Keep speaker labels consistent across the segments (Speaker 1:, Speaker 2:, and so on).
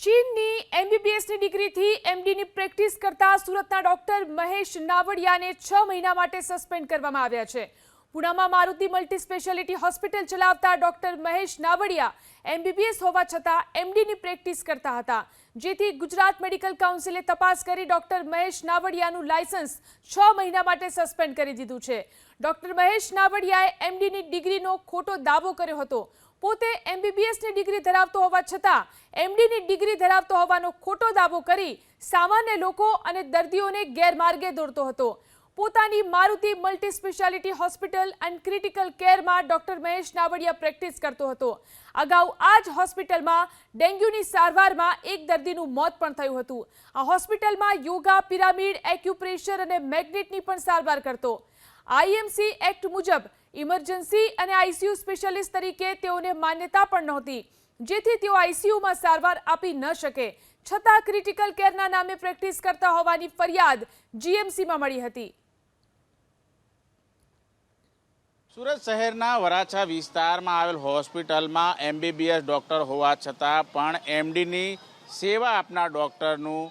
Speaker 1: ચીનની એમબીબીએસની ડિગ્રીથી એમડીની પ્રેક્ટિસ કરતા સુરતના ડોક્ટર મહેશ નાવડિયાને છ મહિના માટે સસ્પેન્ડ કરવામાં આવ્યા છે. પુણામાં મારુતિ મલ્ટી સ્પેશિયાલિટી હોસ્પિટલ ચલાવતા ડોક્ટર મહેશ નાવડિયા એમબીબીએસ હોવા છતાં એમડીની પ્રેક્ટિસ કરતા હતા. જેથી ગુજરાત મેડિકલ કાઉન્સિલે તપાસ કરી ડોક્ટર મહેશ નાવડિયાનું લાયસન્સ છ મહિના માટે સસ્પેન્ડ કરી દીધું છે. ડોક્ટર મહેશ નાવડિયાએ એમડીની ડિગ્રીનો ખોટો દાવો કર્યો હતો. પોતે એમબીબીએસની ડિગ્રી ધરાવતો હોવા છતાં એમડીની ડિગ્રી ધરાવતો હોવાનો ખોટો દાવો કરી સામાન્ય લોકો અને દર્દીઓને ગેરમાર્ગે દોરતો હતો. પોતાની Maruti multi speciality hospital and critical કેરમાં doctor Mahesh Navadiya practice કરતો હતો. અગાઉ આ જ હોસ્પિટલમાં ડેન્ગ્યુની સારવારમાં એક દર્દીનું મોત પણ થયું હતું. આ હોસ્પિટલમાં યોગા, પિરામિડ, એક્યુપ્રેશર અને મેગ્નેટની પણ સારવાર કરતો. આઈએમસી એક્ટ મુજબ ઇમરજન્સી અને આઈસીયુ સ્પેશિયાલિસ્ટ તરીકે તેઓને માન્યતા પણ નહોતી, જેથી તેઓ આઈસીયુમાં સારવાર આપી ન શકે. છતાં ક્રિટિકલ કેરના નામે પ્રેક્ટિસ કરતા હોવાની ફરિયાદ જીએમસીમાં મળી હતી.
Speaker 2: સુરત શહેરના વરાછા વિસ્તારમાં આવેલ હોસ્પિટલમાં એમબીબીએસ ડૉક્ટર હોવા છતાં પણ એમડીની સેવા આપનાર ડૉક્ટરનું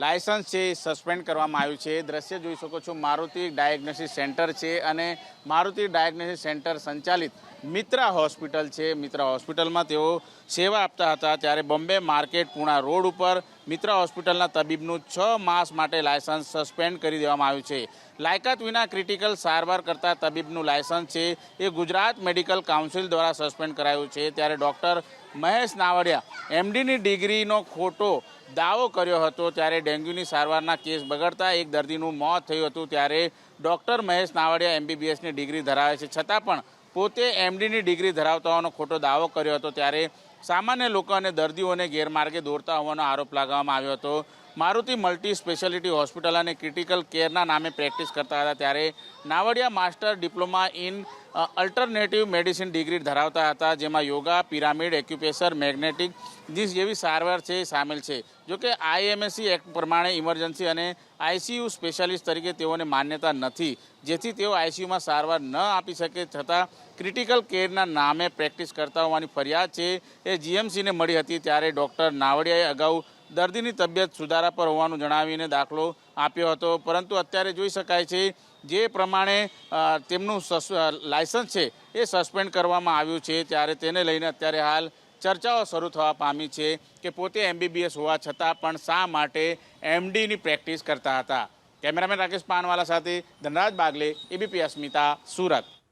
Speaker 2: લાયસન્સ છે એ સસ્પેન્ડ કરવામાં આવ્યું છે. દ્રશ્ય જોઈ શકો છો, મારુતિ ડાયગ્નોસિસ સેન્ટર છે અને મારુતિ ડાયગ્નોસિસ સેન્ટર સંચાલિત મિત્રા હોસ્પિટલ છે. મિત્રા હોસ્પિટલમાં તેઓ સેવા આપતા હતા ત્યારે બોમ્બે માર્કેટ પૂણા રોડ ઉપર મિત્રા હોસ્પિટલના તબીબનું છ માસ માટે લાયસન્સ સસ્પેન્ડ કરી દેવામાં આવ્યું છે. લાયકાત વિના ક્રિટિકલ સારવાર કરતા તબીબનું લાયસન્સ છે. એ ગુજરાત મેડિકલ કાઉન્સિલ દ્વારા સસ્પેન્ડ કરાયું છે. ત્યારે ડૉક્ટર મહેશ નાવડિયા, એમડીની ડિગ્રીનો ખોટો દાવો કર્યો હતો ત્યારે ડેન્ગ્યુની સારવારના કેસ બગડતા એક દર્દીનું મોત થયું હતું ત્યારે ડૉક્ટર મહેશ નાવડિયા એમબીબીએસની ડિગ્રી ધરાવે છે. છતાં પણ પોતે એમડીની ડિગ્રી ધરાવતા હોવાનો ખોટો દાવો કર્યો હતો ત્યારે સામાન્ય લોકો અને દર્દીઓને ગેરમાર્ગે દોરતા હોવાનો આરોપ લગાવવામાં આવ્યો હતો. મારુતિ મલ્ટી સ્પેશિયાલિટી હોસ્પિટલ અને ક્રિટિકલ કેરના નામે પ્રેક્ટિસ કરતા હતા ત્યારે Navadiya master diploma in alternative medicine degree ધરાવતા હતા, જેમાં યોગા, પિરામિડ એક્યુપ્રેશર મેગ્નેટિક જીસ જેવી સારવાર છે સામેલ છે. જોકે આઈએમએસસી એક્ટ પ્રમાણે ઇમરજન્સી અને આઈસીયુ સ્પેશિયાલિસ્ટ તરીકે તેઓને માન્યતા નથી, જેથી તેઓ આઈસીયુમાં સારવાર ન આપી શકે છતાં ક્રિટિકલ કેરના નામે પ્રેક્ટિસ કરતા હોવાની ફરિયાદ છે એ જીએમસીને મળી હતી ત્યારે ડૉક્ટર નાવડિયાએ અગાઉ દર્દીની તબિયત સુધારા પર હોવાનું જણાવીને દાખલો આપ્યો હતો. પરંતુ અત્યારે જોઈ શકાય છે, જે પ્રમાણે તેમનું લાયસન્સ છે, એ સસ્પેન્ડ કરવામાં આવ્યું છે. ત્યારે તેને લઈને અત્યારે હાલ ચર્ચાઓ શરૂ થવા પામી છે કે પોતે એમબીબીએસ હોવા છતાં પણ શા માટે એમડીની પ્રેક્ટિસ કરતા હતા. કેમેરામેન રાકેશ પાનવાલા સાથે ધનરાજ બાગલે, એબીપી અસ્મિતા, સુરત.